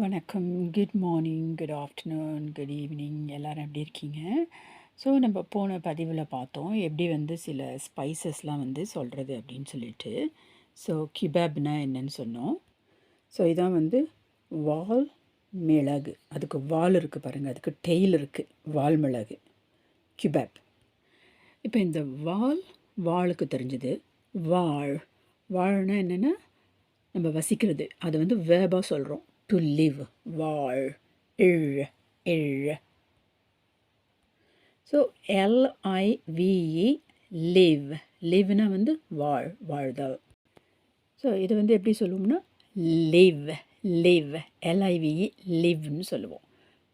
வணக்கம். Good morning, good afternoon, good evening எல்லோரும் எப்படி இருக்கீங்க? ஸோ நம்ம போன பதிவில் பார்த்தோம். எப்படி வந்து சில ஸ்பைசஸ்லாம் வந்து சொல்கிறது அப்படின்னு சொல்லிட்டு. ஸோ கிபாப்னா என்னன்னு சொன்னோம். ஸோ இதான் வந்து வால் மிளகு. அதுக்கு வால் இருக்குது பாருங்கள் அதுக்கு டெய்ல் இருக்குது வால் மிளகு. கிபாப். இப்போ இந்த வால் வாளுக்கு தெரிஞ்சது. வாழ். வாழ்னா என்னென்னா நம்ம வசிக்கிறது. அது வந்து வேபாக சொல்கிறோம் டு லிவ். வாழ். இழ். இழ். So L I V E live. லிவ்னா வந்து வாழ். வாழ்தல். ஸோ இது வந்து எப்படி சொல்லுவோம்னா, லிவ். லிவ். எல்ஐவிஇ லிவ்னு சொல்லுவோம்.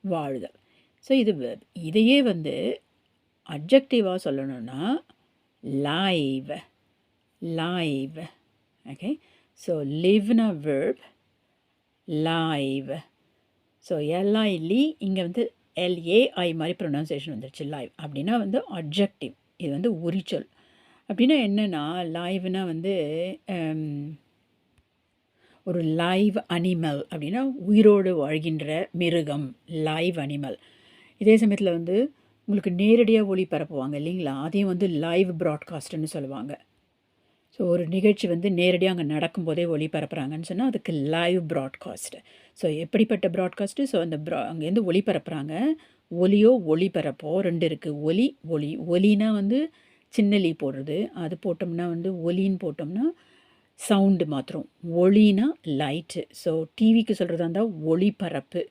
வாழ்தல். ஸோ இது இதையே வந்து அப்ஜெக்டிவாக சொல்லணும்னா, லைவ். லைவ். ஓகே. ஸோ லிவ்னா வெர்ப். லைவ். ஸோ எல்ஐலி இங்கே வந்து எல்ஏஐ மாதிரி ப்ரொனன்சியேஷன் வந்துருச்சு லைவ். அப்படின்னா வந்து அட்ஜெக்டிவ். இது வந்து உரிச்சொல். அப்படின்னா என்னென்னா லைவ்னா வந்து ஒரு லைவ் அனிமல் அப்படின்னா உயிரோடு வாழ்கின்ற மிருகம். Live animal. இதே சமயத்தில் வந்து உங்களுக்கு நேரடியா ஒளிபரப்புவாங்க இல்லைங்களா? அதையும் வந்து லைவ் ப்ராட்காஸ்ட்டுன்னு சொல்லுவாங்க. ஸோ ஒரு நிகழ்ச்சி வந்து நேரடியாக அங்கே நடக்கும்போதே ஒளிபரப்புறாங்கன்னு சொன்னால் அதுக்கு லைவ் ப்ராட்காஸ்ட்டு ஸோ எப்படிப்பட்ட ப்ராட்காஸ்ட்டு ஸோ அந்த ப்ரா அங்கேருந்து ஒளிபரப்புறாங்க. ஒலியோ, ஒளிபரப்போ ரெண்டு இருக்குது ஒலி, ஒளி. ஒலினா வந்து சின்னலி போடுறது. அது போட்டோம்னா வந்து ஒலின்னு போட்டோம்னா, சவுண்டு மாத்திரம் ஒளினா லைட்டு. ஸோ டிவிக்கு சொல்கிறதா இருந்தால் ஒளிபரப்பு.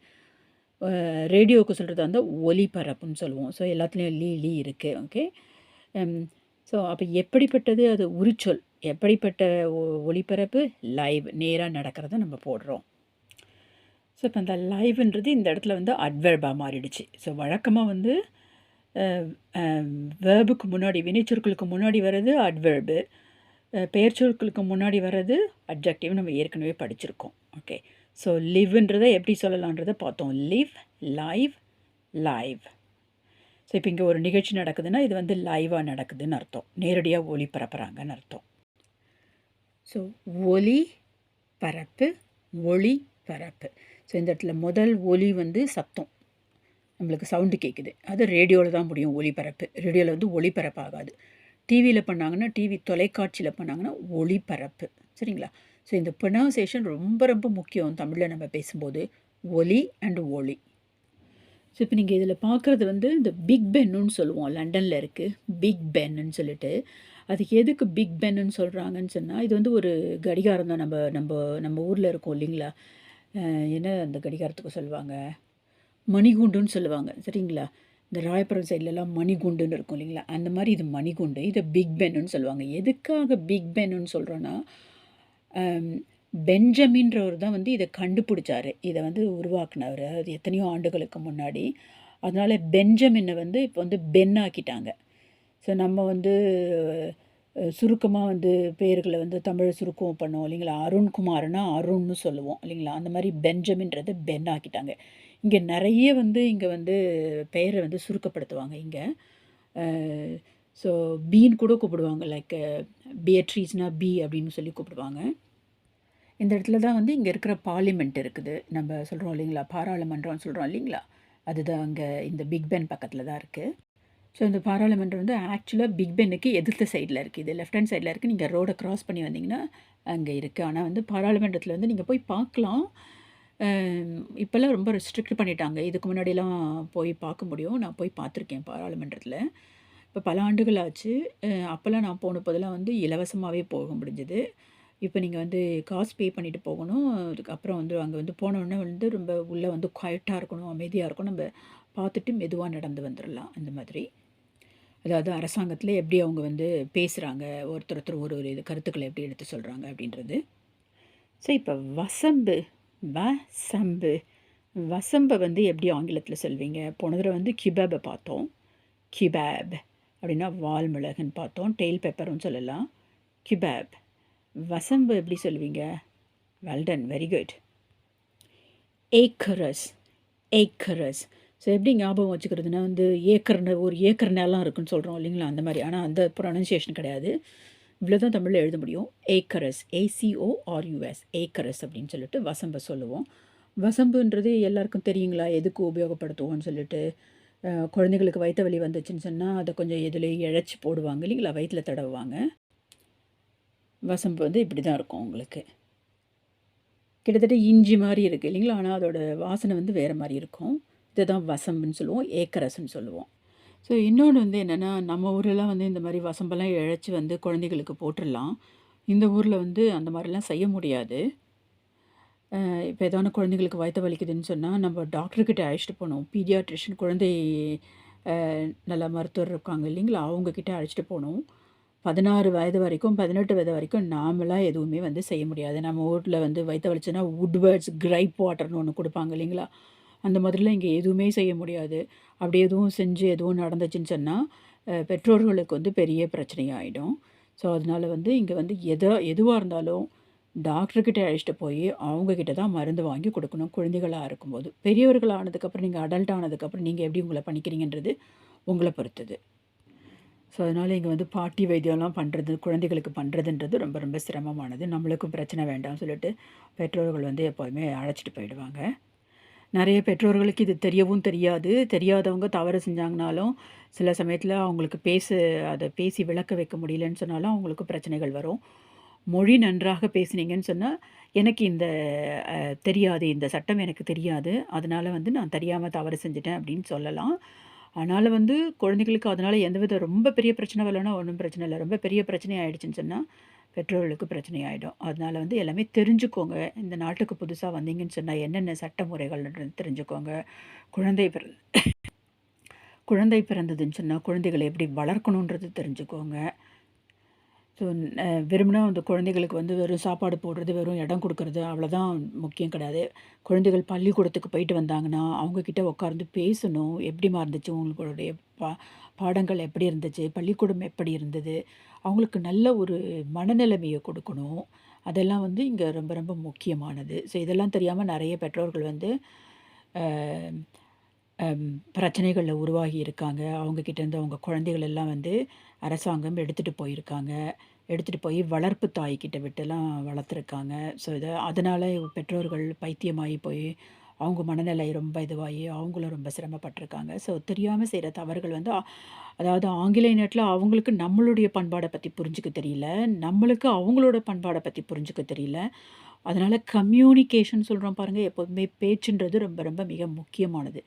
ரேடியோவுக்கு சொல்கிறதா இருந்தால் ஒலிபரப்புன்னு சொல்லுவோம். ஸோ எல்லாத்துலேயும் லீ, லீ இருக்குது ஓகே. ஸோ um, அப்போ எப்படிப்பட்டது? அது உரிச்சொல். எப்படிப்பட்ட ஒ ஒளிபரப்பு? லைவ். நேராக நடக்கிறத நம்ம போடுறோம். ஸோ இப்போ அந்த லைவ்ன்றது இந்த இடத்துல வந்து அட்வெர்பாக மாறிடுச்சு. ஸோ வழக்கமாக வந்து வேர்புக்கு முன்னாடி வினைச்சொற்களுக்கு முன்னாடி வர்றது அட்வெர்பு. அ பெயர்ச்சொற்களுக்கு முன்னாடி வர்றது அப்ஜெக்டிவ் நம்ம ஏற்கனவே படிச்சிருக்கோம். ஓகே. ஸோ லிவ்ன்றதை எப்படி சொல்லலான்றத பார்த்தோம். Live, live, live. ஸோ இப்போ இங்கே ஒரு நிகழ்ச்சி நடக்குதுன்னா, இது வந்து லைவாக நடக்குதுன்னு அர்த்தம். நேரடியாக ஒளிபரப்புகிறாங்கன்னு அர்த்தம். ஸோ ஒலி பரப்பு, ஒளி பரப்பு. ஸோ இந்த இடத்துல முதல் ஒலி வந்து சத்தம். நம்மளுக்கு சவுண்டு கேட்குது. அது ரேடியோவில் தான் முடியும் ஒளிபரப்பு. ரேடியோவில் வந்து ஒளிபரப்பாகாது. டிவியில் பண்ணாங்கன்னா, டிவி தொலைக்காட்சியில் பண்ணாங்கன்னா ஒளிபரப்பு. சரிங்களா? ஸோ இந்த ப்ரொனவுன்சியேஷன் ரொம்ப ரொம்ப முக்கியம் தமிழில் நம்ம பேசும்போது. ஒலி அண்ட் ஒளி. ஸோ இப்போ நீங்கள் இதில் பார்க்குறது வந்து இந்த பிக் பென்னுன்னு சொல்லுவோம். லண்டனில் இருக்குது பிக் பென்னுன்னு சொல்லிட்டு. அதுக்கு எதுக்கு பிக் பென்னு சொல்கிறாங்கன்னு சொன்னால் இது வந்து ஒரு கடிகாரம் தான். நம்ம நம்ம நம்ம ஊரில் இருக்கோம் இல்லைங்களா? என்ன அந்த கடிகாரத்துக்கு சொல்லுவாங்க? மணிகுண்டுன்னு சொல்லுவாங்க. சரிங்களா? இந்த ராயபுரம் சைட்லலாம் மணிகுண்டுன்னு இருக்கும் இல்லைங்களா? அந்த மாதிரி இது மணிகுண்டு. இதை பிக் பென்னு சொல்லுவாங்க. எதுக்காக பிக் பென்னுன்னு சொல்கிறோன்னா பெஞ்சமின்றவர் தான் வந்து இதை கண்டுபிடிச்சார் இதை வந்து உருவாக்குனவர் அது எத்தனையோ ஆண்டுகளுக்கு முன்னாடி. அதனால் பெஞ்சமின்னை வந்து இப்போ வந்து பென் ஆக்கிட்டாங்க. ஸோ நம்ம வந்து சுருக்கமாக வந்து பேர்களை வந்து தமிழை சுருக்கம் பண்ணுவோம் இல்லைங்களா? அருண்குமார்னா அருண்னு சொல்லுவோம் இல்லைங்களா? அந்த மாதிரி பெஞ்சமின்றது பென் ஆக்கிட்டாங்க. இங்கே நிறைய வந்து இங்கே வந்து பெயரை வந்து சுருக்கப்படுத்துவாங்க இங்கே ஸோ பீன்னு கூட கூப்பிடுவாங்க. லைக் பியட்ரீஸ்னா பி அப்படின்னு சொல்லி கூப்பிடுவாங்க. இந்த இடத்துல தான் வந்து இங்கே இருக்கிற பார்லிமெண்ட் இருக்குது. நம்ம சொல்கிறோம் இல்லைங்களா? பாராளுமன்றம்னு சொல்கிறோம் இல்லைங்களா? அதுதான் அங்கே இந்த பிக் பென் பக்கத்தில் தான் இருக்குது ஸோ இந்த பாராளுமன்றம் வந்து ஆக்சுவலாக பிக் பென்னுக்கு எதிர்த்த சைடில் இருக்குது இது லெஃப்ட் ஹேண்ட் சைட்ல இருக்குது நீங்கள் ரோட க்ராஸ் பண்ணி வந்தீங்கன்னா, அங்கே இருக்குது ஆனால் வந்து பாராளுமன்றத்தில் வந்து நீங்கள் போய் பார்க்கலாம். இப்போல்லாம் ரொம்ப ரெஸ்ட்ரிக்ட் பண்ணிட்டாங்க. இதுக்கு முன்னாடிலாம் போய் பார்க்க முடியும். நான் போய் பார்த்துருக்கேன் பாராளுமன்றத்தில் இப்போ பல ஆண்டுகள் ஆச்சு. அப்போல்லாம் நான் போன போதெல்லாம் வந்து இலவசமாகவே போக முடிஞ்சது. இப்போ நீங்கள் வந்து காசு பே பண்ணிவிட்டு போகணும். அதுக்கப்புறம் வந்து அங்கே வந்து போனோடனே வந்து ரொம்ப உள்ளே வந்து குவாய்ட்டாக இருக்கணும், அமைதியாக இருக்கணும். நம்ம பார்த்துட்டு மெதுவாக நடந்து வந்துடலாம் அந்த மாதிரி. அதாவது அரசாங்கத்தில் எப்படி அவங்க வந்து பேசுகிறாங்க ஒருத்தர் ஒருத்தர் ஒரு ஒரு இது கருத்துக்களை எப்படி எடுத்து சொல்கிறாங்க அப்படின்றது. ஸோ இப்போ வசம்பு, வசம்பு. வசம்பை வந்து எப்படி ஆங்கிலத்தில் சொல்வீங்க? போன தடவை வந்து கிபேபை பார்த்தோம். கிபேப் அப்படின்னா வால் மிளகுன்னு பார்த்தோம். டெயில் பெப்பர்ன்னு சொல்லலாம். கிபேப் வசம்பு எப்படி சொல்லுவீங்க? Well done very good. Acorus. Acorus. So எப்படி ஞாபகம் வச்சுக்கிறதுனா வந்து ஏக்கர் ஒரு ஏக்கர் நிலம் இருக்குன்னு சொல்கிறோம் இல்லைங்களா? அந்த மாதிரி ஆனால் அந்த ப்ரொனன்சியேஷன் கிடையாது. இவ்வளோ தான் தமிழில் எழுத முடியும். ஏக்கரஸ். ஏசிஓ ஆர்யூஎஸ் ஏக்கரஸ் அப்படின்னு சொல்லிட்டு வசம்ப சொல்லுவோம். வசம்புன்றது எல்லாருக்கும் தெரியுங்களா எதுக்கு உபயோகப்படுத்துவோம்னு சொல்லிட்டு குழந்தைங்களுக்கு வயிற்று வலி வந்துச்சுன்னு சொன்னால் அதை கொஞ்சம் எதுலேயும் இழைச்சி போடுவாங்க இல்லைங்களா வயிற்றில் தடவுவாங்க வசம்பு வந்து இப்படி தான் இருக்கும் உங்களுக்கு கிட்டத்தட்ட இஞ்சி மாதிரி இருக்குது இல்லைங்களா ஆனால் அதோடய வாசனை வந்து வேறு மாதிரி இருக்கும் இதுதான் வசம்புன்னு சொல்லுவோம் ஏக்கரசுன்னு சொல்லுவோம். ஸோ இன்னொன்று வந்து என்னென்னா நம்ம ஊரெலாம் வந்து இந்த மாதிரி வசம்பெல்லாம் இழைச்சி வந்து குழந்தைகளுக்கு போட்டுடலாம். இந்த ஊரில் வந்து அந்த மாதிரிலாம் செய்ய முடியாது. இப்போ ஏதாவது குழந்தைங்களுக்கு வயிற்று வலிக்குதுன்னு சொன்னால் நம்ம டாக்டர்கிட்ட அழைச்சிட்டு போகணும். பீடியாட்ரிஷியன் குழந்தை நல்ல மருத்துவர் இருக்காங்க இல்லைங்களா அவங்கக்கிட்ட அழைச்சிட்டு போகணும். பதினாறு வயது வரைக்கும் பதினெட்டு வயது வரைக்கும் நாமளாக எதுவுமே வந்து செய்ய முடியாது. நம்ம ஊரில் வந்து வயிற்று வலிச்சுன்னா உட்வர்ட்ஸ் கிரைப் வாட்டர்னு ஒன்று கொடுப்பாங்க இல்லைங்களா. அந்த மாதிரிலாம் இங்கே எதுவுமே செய்ய முடியாது. அப்படி எதுவும் செஞ்சு எதுவும் நடந்துச்சுன்னு சொன்னால் பெற்றோர்களுக்கு வந்து பெரிய பிரச்சனையாகிடும் ஸோ அதனால் வந்து இங்கே வந்து எதோ எதுவாக இருந்தாலும் டாக்டர்கிட்ட அழைச்சிட்டு போய் அவங்கக்கிட்ட தான் மருந்து வாங்கி கொடுக்கணும். குழந்தைகளாக இருக்கும்போது. பெரியவர்கள் ஆனதுக்கப்புறம் நீங்கள் அடல்ட் ஆனதுக்கப்புறம் நீங்கள் எப்படி உங்களை பண்ணிக்கிறீங்கன்றது உங்களை பொறுத்தது. ஸோ அதனால் இங்கே வந்து பாட்டி வைத்தியம்லாம் பண்ணுறது குழந்தைகளுக்கு பண்ணுறதுன்றது ரொம்ப ரொம்ப சிரமமானது. நம்மளுக்கும் பிரச்சனை வேண்டாம்னு சொல்லிட்டு பெற்றோர்கள் வந்து எப்போதுமே அழைச்சிட்டு போயிடுவாங்க. நிறைய பெற்றோர்களுக்கு இது தெரியவும் தெரியாது. தெரியாதவங்க தவறு செஞ்சாங்கனாலும் சில சமயத்தில் அவங்களுக்கு பேச அதை பேசி விளக்க வைக்க முடியலன்னு சொன்னாலும் அவங்களுக்கு பிரச்சனைகள் வரும். மொழி நன்றாக பேசுனீங்கன்னு சொன்னால் எனக்கு இந்த தெரியாது. இந்த சட்டம் எனக்கு தெரியாது. அதனால் வந்து நான் தெரியாமல் தவறு செஞ்சுட்டேன் அப்படின்னு சொல்லலாம். அதனால் வந்து குழந்தைகளுக்கு அதனால் எந்த வித ரொம்ப பெரிய பிரச்சனை வரலன்னா ஒன்றும் பிரச்சனை இல்லை. ரொம்ப பெரிய பிரச்சனை ஆகிடுச்சின்னு சொன்னால் பெற்றோர்களுக்கு பிரச்சனை ஆகிடும் அதனால் வந்து எல்லாமே தெரிஞ்சுக்கோங்க. இந்த நாட்டுக்கு புதுசாக வந்தீங்கன்னு சொன்னால் என்னென்ன சட்ட முறைகள்ன்றது தெரிஞ்சுக்கோங்க. குழந்தை பிற குழந்தை பிறந்ததுன்னு சொன்னால் குழந்தைகளை எப்படி வளர்க்கணுன்றது தெரிஞ்சுக்கோங்க. ஸோ வெறுமனா அந்த குழந்தைகளுக்கு வந்து வெறும் சாப்பாடு போடுறது வெறும் இடம் கொடுக்கறது அவ்வளோதான் முக்கியம் கிடையாது. குழந்தைகள் பள்ளிக்கூடத்துக்கு போயிட்டு வந்தாங்கன்னா அவங்கக்கிட்ட உட்காந்து பேசணும். எப்படிமா இருந்துச்சு உங்களுடைய பா பாடங்கள் எப்படி இருந்துச்சு? பள்ளிக்கூடம் எப்படி இருந்தது? அவங்களுக்கு நல்ல ஒரு மனநிலைமையை கொடுக்கணும். அதெல்லாம் வந்து இங்கே ரொம்ப ரொம்ப முக்கியமானது. ஸோ இதெல்லாம் தெரியாமல் நிறைய பெற்றோர்கள் வந்து பிரச்சனைகளில் உருவாகி இருக்காங்க. அவங்கக்கிட்டேருந்து அவங்க குழந்தைகள் எல்லாம் வந்து அரசாங்கம் எடுத்துகிட்டு போயிருக்காங்க. எடுத்துகிட்டு போய் வளர்ப்பு தாய்கிட்ட விட்டுலாம் வளர்த்துருக்காங்க. ஸோ இதை அதனால் பெற்றோர்கள் பைத்தியமாகி போய் அவங்க மனநிலை ரொம்ப இதுவாகி அவங்களும் ரொம்ப சிரமப்பட்டிருக்காங்க. ஸோ தெரியாமல் செய்கிற தவறுகள் வந்து அதாவது ஆங்கிலேய நாட்டில் அவங்களுக்கு நம்மளுடைய பண்பாடை பற்றி புரிஞ்சுக்க தெரியல. நம்மளுக்கு அவங்களோட பண்பாடை பற்றி புரிஞ்சுக்க தெரியல. அதனால் கம்யூனிகேஷன் சொல்கிறோம் பாருங்கள் எப்போதுமே பேச்சுன்றது ரொம்ப ரொம்ப மிக முக்கியமானது.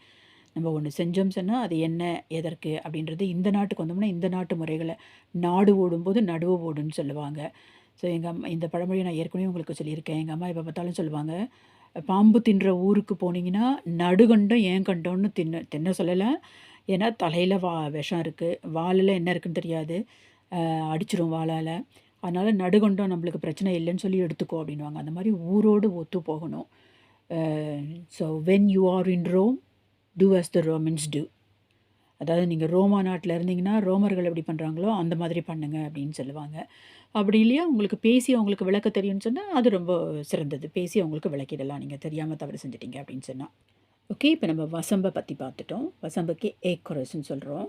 நம்ம ஒன்று செஞ்சோம் சொன்னால் அது என்ன எதற்கு அப்படின்றது இந்த நாட்டுக்கு வந்தோம்னா இந்த நாட்டு முறைகளை நாடு ஓடும்போது நடுவு ஓடுன்னு சொல்லுவாங்க. ஸோ எங்கள் அம்மா இந்த பழமொழியை நான் ஏற்கனவே உங்களுக்கு சொல்லியிருக்கேன். எங்கள் அம்மா எப்போ பார்த்தாலும் சொல்லுவாங்க பாம்பு தின்ற ஊருக்கு போனீங்கன்னா நடுகண்டம் ஏன் கண்டோன்னு தின்ன தின்ன சொல்லலை. ஏன்னா தலையில் வா விஷம் இருக்குது வாலில் என்ன இருக்குன்னு தெரியாது. அடிச்சிடும் அடிச்சிரும் வாளால் அதனால் நடுகண்டம் நம்மளுக்கு பிரச்சனை இல்லைன்னு சொல்லி எடுத்துக்கோ அப்படின்வாங்க அந்த மாதிரி ஊரோடு ஒத்து போகணும். So when you are in Rome do as the Romans do அதாவது நீங்கள் ரோமா நாட்டில் இருந்தீங்கன்னா ரோமர்கள் எப்படி பண்ணுறாங்களோ அந்த மாதிரி பண்ணுங்க அப்படின்னு சொல்லுவாங்க. அப்படி இல்லையா? உங்களுக்கு பேசி அவங்களுக்கு விளக்க தெரியும்னு சொன்னால் அது ரொம்ப சிறந்தது. பேசி அவங்களுக்கு விளக்கிடலாம். நீங்கள் தெரியாமல் தவறு செஞ்சிட்டீங்க அப்படின்னு சொன்னால் ஓகே இப்போ நம்ம வசம்பை பற்றி பார்த்துட்டோம். வசம்புக்கு ஏக்குரஸ்ன்னு சொல்கிறோம்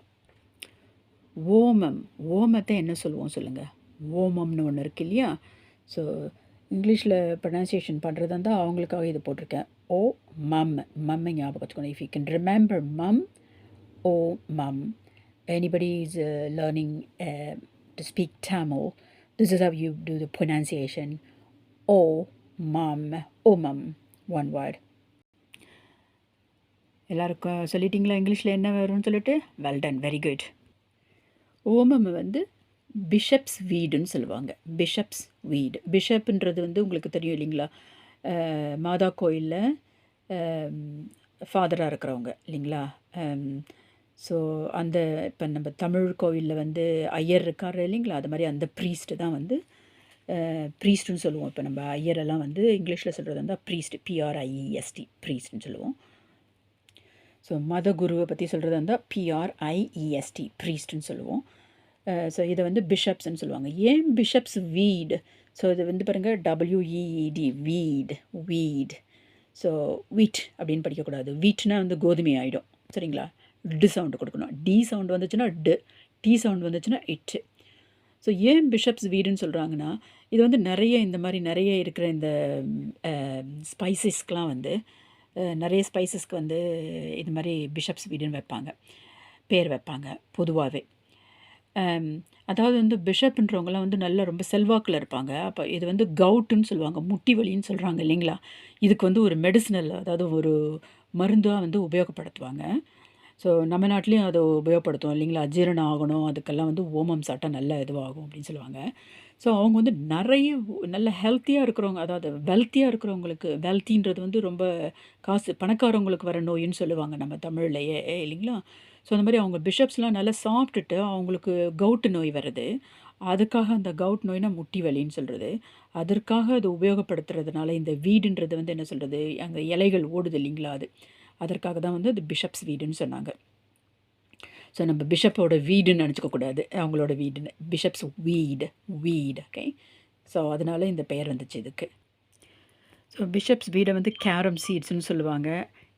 ஓமம். ஓமத்தை என்ன சொல்லுவோம் சொல்லுங்கள் ஓமம்னு ஒன்று இருக்கு இல்லையா? ஸோ இங்கிலீஷில் ப்ரொனன்சியேஷன் பண்ணுறதா இருந்தால் அவங்களுக்காக இது போட்டிருக்கேன். ஓ மம் மம்மை ஞாபகம் வச்சுக்கணும் if you can remember mum oh mum anybody is learning to speak டேமோ this is how you do the pronunciation oh mum oh mum one mum, uh, uh, எல்லாருக்கும் சொல்லிட்டீங்களா? இங்கிலீஷில் என்ன வரும்னு சொல்லிட்டு? வெல் டன் வெரி குட் ஓமம் வந்து bishops வீடுன்னு சொல்லுவாங்க. பிஷப்ஸ் வீடு. பிஷப்ன்றது வந்து உங்களுக்கு தெரியும் இல்லைங்களா? மாதா கோயிலில் ஃபாதராக இருக்கிறவங்க இல்லைங்களா? ஸோ அந்த இப்போ நம்ம தமிழ் கோவிலில் வந்து ஐயர் இருக்கார் இல்லைங்களா? அது மாதிரி அந்த ப்ரீஸ்ட்டு தான் வந்து ப்ரீஸ்ட்டுன்னு சொல்லுவோம். இப்போ நம்ம ஐயரெல்லாம் வந்து இங்கிலீஷில் சொல்கிறது வந்து ப்ரீஸ்ட் பிஆர்ஐஇஎஸ்டி ப்ரீஸ்ட்னு சொல்லுவோம். ஸோ மத குருவை பற்றி சொல்கிறது இருந்தால் பிஆர்ஐஇஎஸ்டி ப்ரீஸ்ட்னு சொல்லுவோம். Uh, ஸோ இதை வந்து பிஷப்ஸ்ன்னு சொல்லுவாங்க. ஏன் பிஷப்ஸ் வீடு ஸோ இது வந்து பாருங்கள் டபிள்யூஇஇடி வீட் வீட் ஸோ வீட் அப்படின்னு படிக்கக்கூடாது. வீட்னா வந்து கோதுமை ஆகிடும் சரிங்களா? டு சவுண்டு கொடுக்கணும். டி சவுண்டு வந்துச்சுன்னா டு டி சவுண்ட் வந்துச்சுன்னா இட்டு ஸோ ஏன் பிஷப்ஸ் வீடுன்னு சொல்கிறாங்கன்னா இது வந்து நிறைய இந்த மாதிரி நிறைய இருக்கிற இந்த ஸ்பைசஸ்க்கெலாம் வந்து நிறைய ஸ்பைசஸ்க்கு வந்து இது மாதிரி பிஷப்ஸ் வீடுன்னு வைப்பாங்க. பேர் வைப்பாங்க. பொதுவாகவே அதாவது வந்து பிஷப்ன்றவங்கலாம் வந்து நல்லா ரொம்ப செல்வாக்கில் இருப்பாங்க. அப்போ இது வந்து கவுட்டுன்னு சொல்லுவாங்க முட்டி வலின்னு சொல்கிறாங்க இல்லைங்களா? இதுக்கு வந்து ஒரு மெடிசினல் அதாவது ஒரு மருந்தாக வந்து உபயோகப்படுத்துவாங்க. ஸோ நம்ம நாட்டிலையும் அதை உபயோகப்படுத்துவோம் இல்லைங்களா? அஜீரணம் ஆகணும் அதுக்கெல்லாம் வந்து ஓமம் சாப்பிட்டா நல்ல இதுவாகும் அப்படின்னு சொல்லுவாங்க. ஸோ அவங்க வந்து நிறைய நல்ல ஹெல்த்தியாக இருக்கிறவங்க அதாவது வெல்த்தியாக இருக்கிறவங்களுக்கு வெல்த்தின்றது வந்து ரொம்ப காசு பணக்காரவங்களுக்கு வர நோயின்னு சொல்லுவாங்க நம்ம தமிழ்லையே இல்லைங்களா? ஸோ அந்த மாதிரி அவங்க பிஷப்ஸ்லாம் நல்லா சாப்பிட்டுட்டு அவங்களுக்கு கவுட்டு நோய் வருது. அதுக்காக அந்த கவுட் நோய்னா முட்டி வலின்னு சொல்கிறது அதற்காக அது உபயோகப்படுத்துறதுனால இந்த வீடுன்றது வந்து என்ன சொல்கிறது அங்கே இலைகள் ஓடுது இல்லைங்களா அது? அதற்காக தான் வந்து அது பிஷப்ஸ் வீடுன்னு சொன்னாங்க. ஸோ நம்ம பிஷப்போட வீடுன்னு நினச்சிக்கக்கூடாது அவங்களோட வீடுன்னு. பிஷப்ஸ் வீடு வீடு ஓகே ஸோ அதனால் இந்த பெயர் வந்துச்சு இதுக்கு. ஸோ பிஷப்ஸ் வீடை வந்து கேரம் சீட்ஸ்னு சொல்லுவாங்க.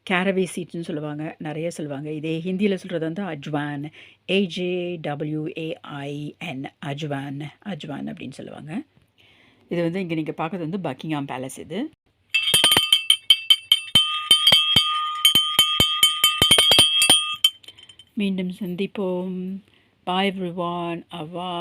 கேரவே சீட்ஸ்னு சொல்லுவாங்க நிறைய சொல்லுவாங்க. இதே ஹிந்தியில் சொல்கிறது வந்து அஜ்வான். ஏஜே டபிள்யூஏஐஎன் அஜ்வான் அஜ்வான் அப்படின்னு சொல்லுவாங்க. இது வந்து இங்கே நீங்கள் பார்க்குறது வந்து பக்கிங்ஹாம் பேலஸ் இது. மீண்டும் சந்திப்போம். பாய் எவ்ரிவான் அவா